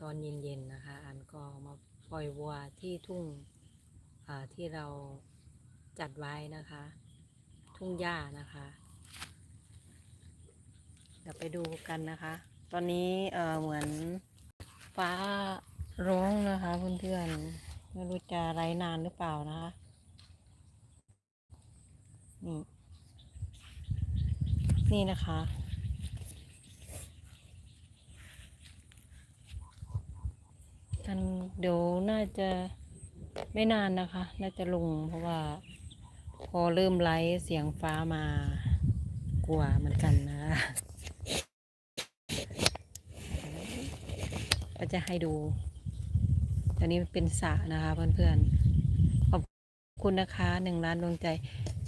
ตอนเย็นๆนะคะอันก็มาปล่อยวัวที่ทุ่งอ่าที่เราจัดไว้นะคะ ทุ่งหญ้านะคะ เดี๋ยวไปดูกันนะคะ ตอนนี้เอ่อเหมือนฟ้าร้องนะคะเพื่อนๆไม่รู้จะไรนานหรือเปล่านะคะนี่นี่นะคะ กันเดี๋ยวน่าจะไม่นานนะคะ น่าจะลงเพราะว่า พอเริ่มไลฟ์เสียงฟ้ามากลัวเหมือนกันนะก็จะให้ดูอันนี้เป็นสระนะคะเพื่อนๆขอบคุณนะคะหนึ่งล้านดวงใจ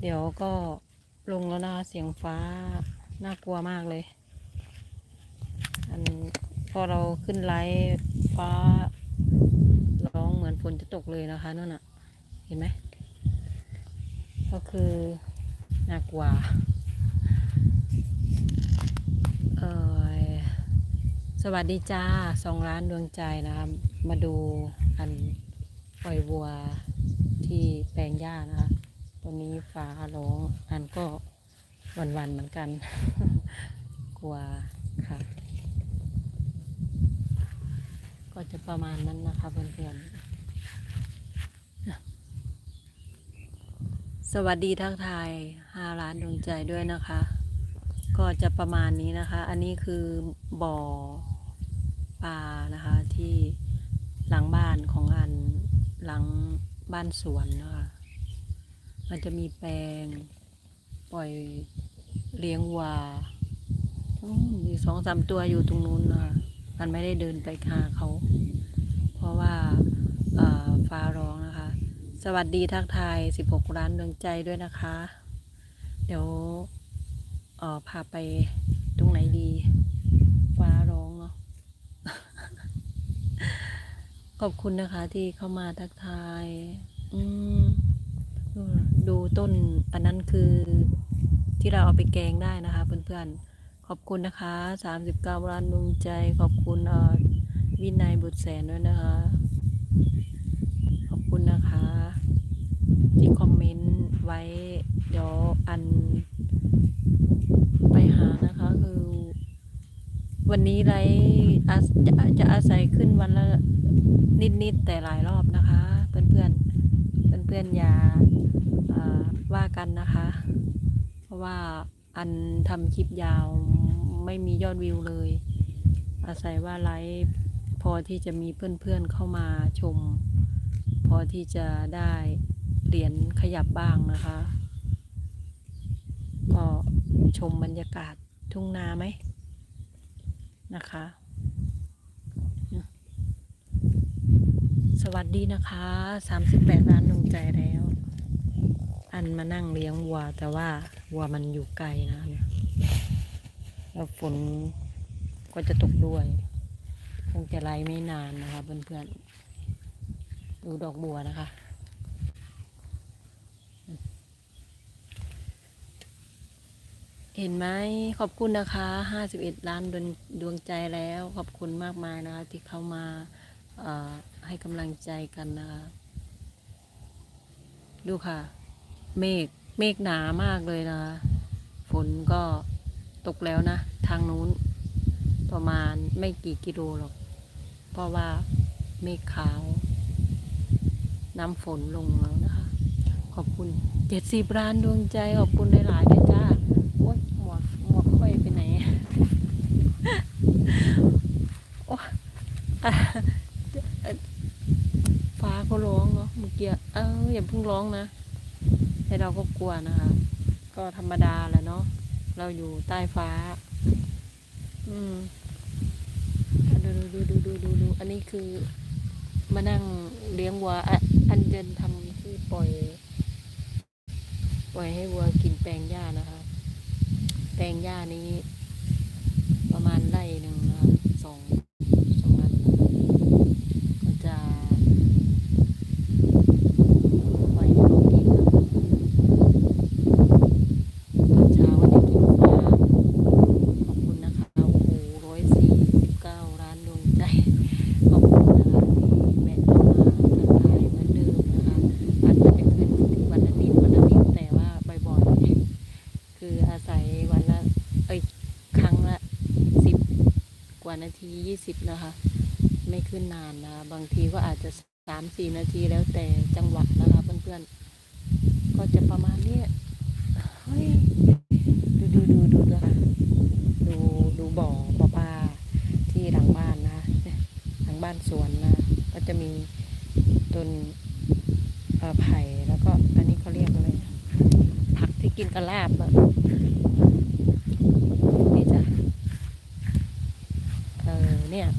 เดี๋ยวก็ลงแล้วนะคะเสียงฟ้าน่ากลัวมากเลย อันพอเราขึ้นไลฟ์ฟ้า องเหมือนฝนจะตกเลยนะคะนั่นน่ะ เห็นไหม ก็คือน่ากลัวเออสวัสดีจ้าสองล้านดวงใจนะคะมาดูอันปล่อยวัวที่แปลงหญ้านะคะตัวนี้ฟ้าร้องอันก็วันๆเหมือนกัน กลัวค่ะ ก็จะประมาณนั้นนะคะเพื่อนๆ สวัสดีทักทายห้าล้านดวงใจด้วยนะคะ ก็จะประมาณนี้นะคะ อันนี้คือบ่อปลานะคะที่หลังบ้านของอันหลังบ้านสวนนะคะมันจะมีแปลงปล่อยเลี้ยงวัวมมีสองสามตัวอยู่ตรงนู้นนะคะ มันไม่ได้เดินไปหาเขา เพราะว่าฟ้าร้องนะคะ สวัสดีทักทาย 16ล้านดวงใจด้วยนะคะ เดี๋ยวออพาไปตรงไหนดี ฟ้าร้องเนาะขอบคุณนะคะที่เข้ามาทักทาย อืมดูดูต้นอันนั้นคือที่เราเอาไปแกงได้นะคะเพื่อนๆ ขอบคุณนะคะ39ล้านดวงใจ ขอบคุณวินัยบุตรแสนด้วยนะคะ ขอบคุณนะคะ ที่คอมเมนต์ไว้เดี๋ยวอันไปหานะคะคือ วันนี้ไรจะจะอาศัยขึ้นวันละนิด ๆ แต่หลายรอบนะคะ เพื่อนๆเพื่อนๆอย่าอ่าว่ากันนะคะ เพราะว่า อันทำคลิปยาวไม่มียอดวิวเลย อาศัยว่าไลฟ์พอที่จะมีเพื่อนๆเข้ามาชม พอที่จะได้เหรียญขยับบ้างนะคะ ก็ชมบรรยากาศทุ่งนาไหมนะคะ สวัสดีนะคะ 38ล้านดวงใจแล้ว อันมานั่งเลี้ยงวัวแต่ว่า วัวมันอยู่ไกลนะเนี่ยแล้วฝนก็จะตกด้วย คงจะไล่ไม่นานนะคะเพื่อนๆ ดูดอกบัวนะคะ เห็นไหมขอบคุณนะคะห้าสิบเอ็ดล้านดวงดวงใจแล้ว ขอบคุณมากมายนะคะ ที่เข้ามาให้กำลังใจกันนะคะ ดูค่ะ เมฆ เมฆหนามากเลยนะ ฝนก็ตกแล้วนะ ทางนู้น ประมาณไม่กี่กิโลหรอก เพราะว่าเมฆขาว น้ำฝนลงแล้วนะคะ ขอบคุณเจ็ดสิบล้านดวงใจ ขอบคุณหลายๆด้วยจ้าโอ๊ยหมวกหมวกค่อยไปไหนโอ๊ยอะเอ่อฟ้าเขาร้องเนาะเมื่อกี้เอออย่าเพิ่งร้องนะ ให้เราก็กลัวนะคะ ก็ธรรมดาแหละเนาะเราอยู่ใต้ฟ้า อืมอะดูดูดูดูดูดูอันนี้คือมานั่งเลี้ยงวัวอันเดินทำที่ปล่อย ปล่อยให้วัวกินแปลงหญ้านะคะ แปลงหญ้านี้ ประมาณไร่หนึ่งนะคะสองสองไร่ก็จะปล่อยให้เขากินนะคะตอนเช้าก็จะกินฟางขอบคุณนะคะ โอ้โหร้อยสี่สิบเก้าล้านดวงใจ ข นาทียี่สิบนะคะ ไม่ขึ้นนานนะ บางทีก็อาจจะสามสี่นาทีแล้วแต่จังหวะนะคะเพื่อนๆ ก็จะประมาณนี้เฮ้ยดูดูดูดูนะคะดูดูบ่อปลาปลาที่หลังบ้านนะหลังบ้านสวนนะ ก็จะมีต้นไผ่แล้วก็อันนี้เขาเรียกอะไรผักที่กินกระลาบอะนี่จ้ะ เออเนี่ย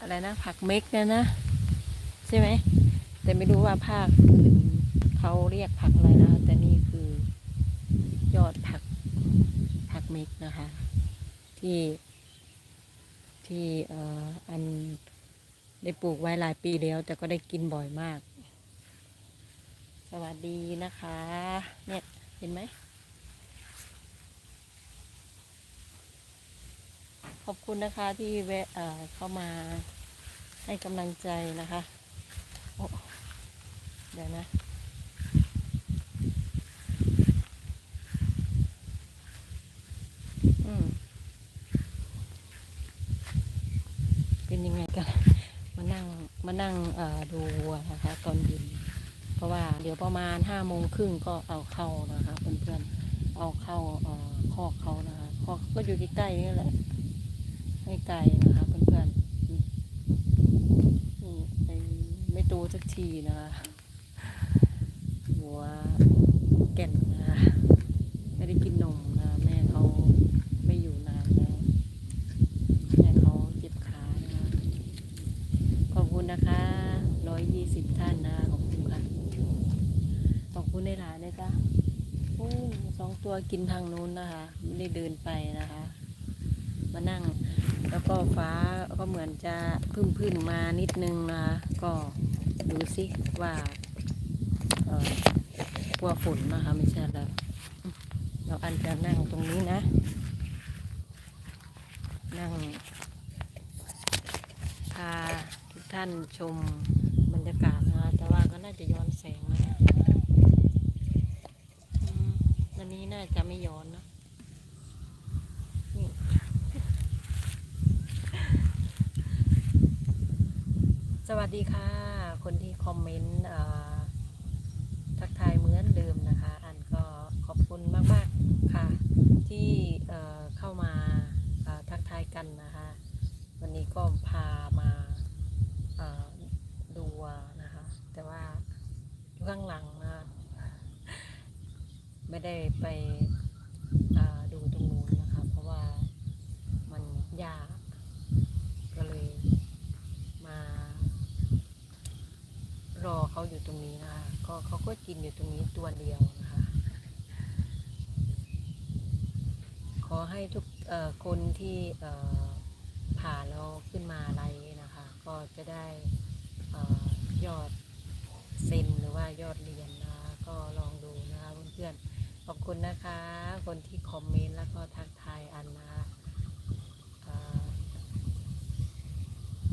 อะไรนะผักเม็กเนี่ยนะ ใช่ไหม แต่ไม่รู้ว่าภาคอื่นเขาเรียกผักอะไรนะแต่นี่คือยอดผักผักเม็กนะคะ ที่ที่เอ่ออันได้ปลูกไว้หลายปีแล้ว แต่ก็ได้กินบ่อยมาก สวัสดีนะคะ เนี่ยเห็นไหม ขอบคุณนะคะที่แวะเข้ามาให้กำลังใจนะคะ เดี๋ยวนะเป็นยังไงกันมานั่งมานั่งดูนะคะตอนเย็นเพราะว่าเดี๋ยวประมาณห้าโมงครึ่งก็เอาเข้านะคะเพื่อนๆเอาเข้าเอ่อคอกเขานะคะคอกก็อยู่ใกล้ๆนี่แหละ ไม่ไกลนะคะเพื่อนๆอือไอ้ไม่โตสักทีนะคะหัวแก่นนะคะไม่ได้กินนมนะแม่เขาไม่อยู่นานแล้วแม่เขาเจ็บขานะคะขอบคุณนะคะร้อยยี่สิบท่านนะขอบคุณค่ะขอบคุณในหลายเลยจ้ะโอ้สองตัวกินทางนู้นนะคะ ไม่ได้เดินไปนะคะ มานั่ง แล้วก็ฟ้าก็เหมือนจะพึ่งพึ่งๆมานิดนึงนะก็ดูสิว่ากลัวฝนนะคะไม่ใช่แล้วเราอันจะนั่งตรงนี้นะ นั่งพาทุกท่านชมบรรยากาศนะคะแต่ว่าก็น่าจะย้อนแสงนะวันนี้น่าจะไม่ย้อนนะนี่ส วัสดีค่ะ คนที่คอมเมนต์ทักทายเหมือนเดิมนะคะ อันก็ขอบคุณมากๆค่ะ ที่เเข้ามาทักทายกันนะคะ วันนี้ก็พามาดูนะคะ แต่ว่าอยู่ข้างหลังนะไม่ได้ไปเอ่อดูตรงนู้นนะคะ เพราะว่ามันยากก็เลยมา รอเขาอยู่ตรงนี้นะคะก็ เขาก็กินอยู่ตรงนี้ตัวเดียวนะคะ ขอให้ทุกคนที่ผ่านแล้วขึ้นมาอะไรนะคะ ก็จะได้อยอดเซนหรือว่ายอดเรียนนะคะก็ลองดูนะคะเพื่อนๆขอบคุณนะคะ คนที่คอมเมนต์แล้วก็ทักทายอันนะ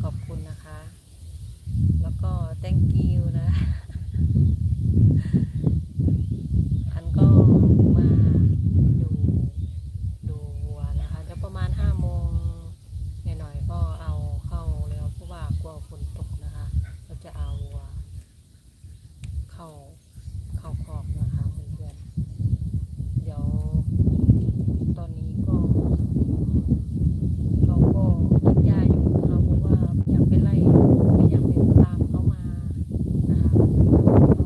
ขอบคุณนะคะ แล้วก็ thank you นะ อันก็มาดูดูวัวนะคะเดี๋ยวประมาณห้าโมงหน่อยๆก็เอาเข้าแล้วเพราะว่ากลัวฝนตกนะคะก็จะเอาวัวเข้าเข้าคอกนะคะเพื่อนๆเดี๋ยวตอนนี้ก็เราก็กินยาอยู่นะคะเพราะว่าไม่อยากไปไล่ไม่อยากไปตามเขามานะคะก็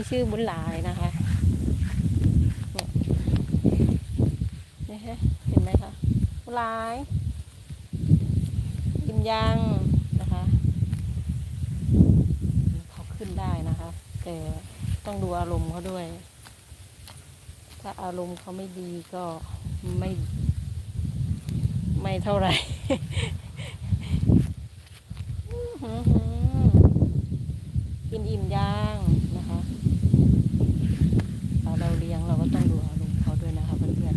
นี้ชื่อบุญหลายนะคะเนี่ฮะเห็นไหมคะบุญหลายกินยังนะคะเขาขึ้นได้นะคะ แต่ต้องดูอารมณ์เขาด้วย ถ้าอารมณ์เขาไม่ดีก็ไม่ไม่เท่าไหร่กินอิ่มย่างนะคะ เราก็ต้องดูอารมณ์เขาด้วยนะคะเพื่อน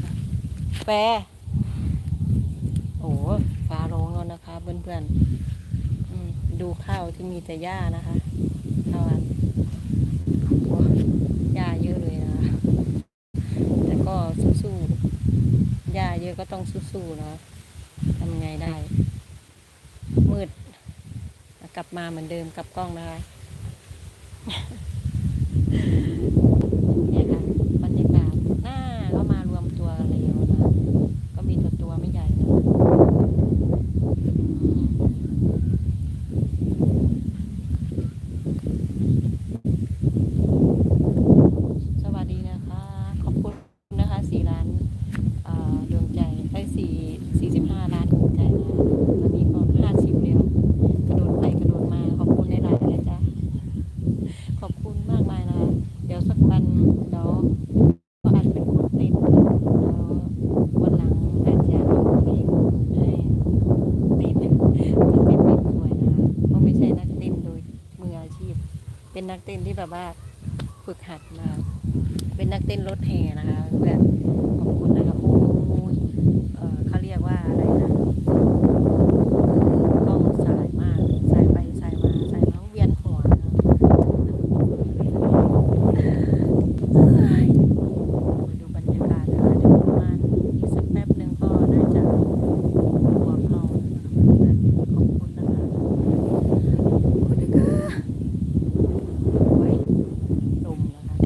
ๆแปรโอ้ฟ้าร้องแล้วนะคะเพื่อนๆดูข้าวที่มีแต่หญ้านะคะข้าวอันโอ้หญ้าเยอะเลยนะคะแต่ก็สู้ๆหญ้าเยอะก็ต้องสู้ๆนะทำไงได้ มืด กลับมาเหมือนเดิมกลับกล้องนะคะเนี่ยค่ะบรรยากาศหน้าก็มารวมตัวกันแล้วนะ ก็มีตัวตัวไม่ใหญ่นะอืมสวัสดีนะคะ ขอบคุณนะคะสี่ล้านอ่าดวงใจได้สี่สี่สิบห้าล้านดวงใจนะตอนนี้ก็ห้าสิบแล้ว กระโดดไปกระโดดมาขอบคุณในหลายๆเลยจ้ะขอบคุณมากมายนะ เดี๋ยวสักวันเดี๋ยวก็อาจเป็นคนเต้นแล้ววันหลังอาจจะเอาเพลงให้เต้นถ้าเต้นไม่สวยนะเพราะไม่ใช่นักเต้นโดยมืออาชีพ เป็นนักเต้นที่แบบว่าฝึกหัดมา เป็นนักเต้นรถแห่นะคะแบบขอบคุณนะครับโอ้ยเอ่อเขาเรียกว่าอะไรนะ กล้องสายมากสายไปสายมาสายมาเวียนหัวนะเอ้ยมาดูบรรยากาศนะคะเดี๋ยวประมาณอีกสักแป๊บหนึ่งก็น่าจะหัวเข้านะคะขอบคุณนะคะขอบคุณนะคะโอ้ยลมนะคะ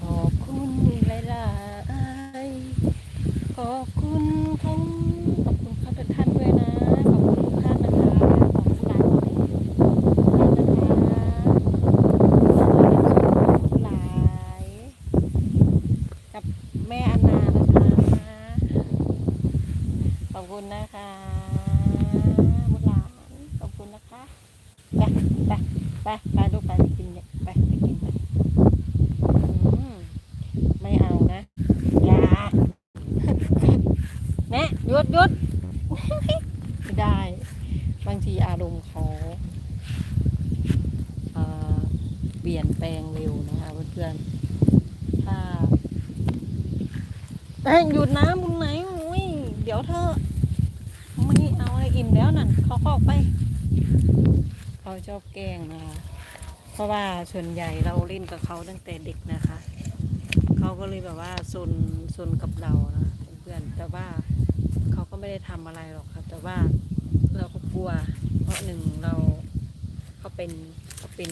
ขอบคุณหลายๆ ขอบคุณทั้งขอบคุณครับทุกท่านด้วยนะ ขอบคุณทุกท่านนะคะ ขอบคุณหลายหลายนะคะหลายกับแม่อันนานะคะ ขอบคุณนะคะบุญหลานขอบคุณนะคะ ไปไป ไปลูกไปไปกินเนี่ยไปไปกินไปไม่เอานะอย่าแนะหยุดหยุดไม่ได้ บางทีอารมณ์เขาเปลี่ยนแปลงเร็วนะคะเพื่อนๆถ้าเอ้ยหยุดน้ำมุมไหนอุ้ยเดี๋ยวเธอไม่เอาอะไรอิ่มแล้วนั่นเขาเข้าไป เขาชอบแกงนะคะ เพราะว่าส่วนใหญ่เราเล่นกับเขาตั้งแต่เด็กนะคะ เขาก็เลยแบบว่าซนซนกับเรานะเพื่อนแต่ว่าเขาก็ไม่ได้ทำอะไรหรอกครับ แต่ว่าเราก็กลัว เพราะหนึ่งเราเขาเป็นเขาเป็น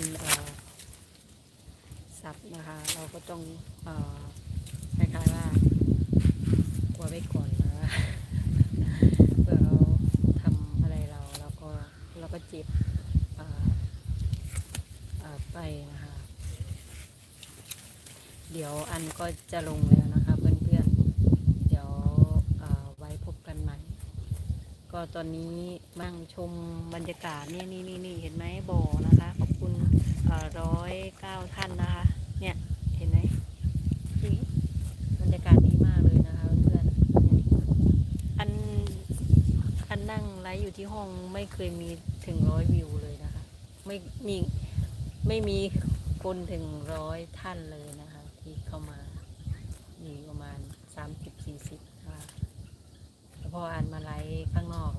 สัตว์นะคะ เราก็ต้องคล้ายๆว่ากลัวไว้ก่อนนะเผื่อเราทำอะไรเราเราก็เราก็เจ็บ ไปนะคะ เดี๋ยวอันก็จะลงแล้วนะคะเพื่อนๆ เดี๋ยวไว้พบกันใหม่ ก็ตอนนี้มั่งชมบรรยากาศเนี่ยนี่นี่นี่เห็นไหมบ่อนะคะ ขอบคุณร้อยเก้าท่านนะคะ เนี่ยเห็นไหมบรรยากาศดีมากเลยนะคะเพื่อนๆอันอันนั่งไลฟ์อยู่ที่ห้องไม่เคยมีถึงร้อยวิวเลยนะคะ ไม่มี ไม่มีคนถึงร้อยท่านเลยนะคะ ที่เข้ามา มีประมาณสามสิบสี่สิบนะคะแล้วพออ่านมาไลฟ์ข้างนอก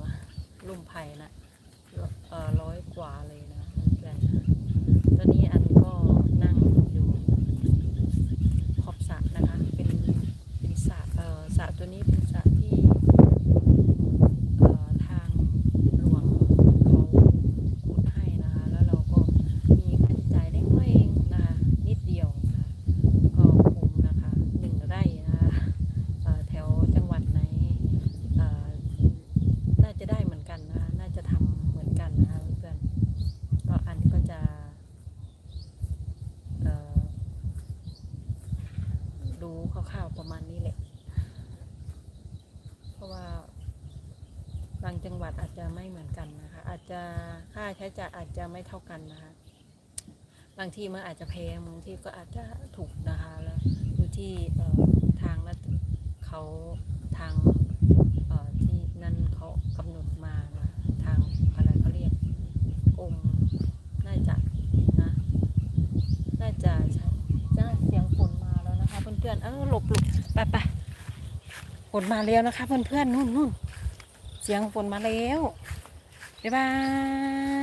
ลุ่มไผ่นะเอ่อร้อยกว่าเลยนะเพื่อนตอนนี้อันก็นั่งอยู่ขอบสระนะคะ เป็นเป็นสระเอ่อสระตัวนี้เป็นสระที่ เอ่อทางหลวงเขาขุดให้นะคะ แล้วเราก็มีค่าใช้จ่ายเล็กน้อยเองนะคะนิดเดียวนะคะก็คุ้มนะคะหนึ่งไร่นะคะเอ่อแถวจังหวัดไหนเอ่อน่าจะได้เหมือนกันนะคะน่าจะทำเหมือนกันนะคะเพื่อนๆก็อันก็จะ รู้คร่าวๆประมาณนี้แหละ เพราะว่าบางจังหวัดอาจจะไม่เหมือนกันนะคะ อาจจะค่าใช้ จ่ายอาจจะไม่เท่ากันนะคะบางที่มันอาจจะแพงบางที่ก็อาจจะถูกนะคะแล้วอยู่ที่เออทางรัฐเขาทางเออที่นั่นเขากำหนดมานะทางอะไรเขาเรียกกรมน่าจะนะน่าจะใช่จ้าเสียงฝนมาแล้วนะคะ เพื่อนๆเออหลบหลบไปไปฝนมาแล้วนะคะ เพื่อนๆนู่นนู่นเสียงฝนมาแล้วบ๊ายบาย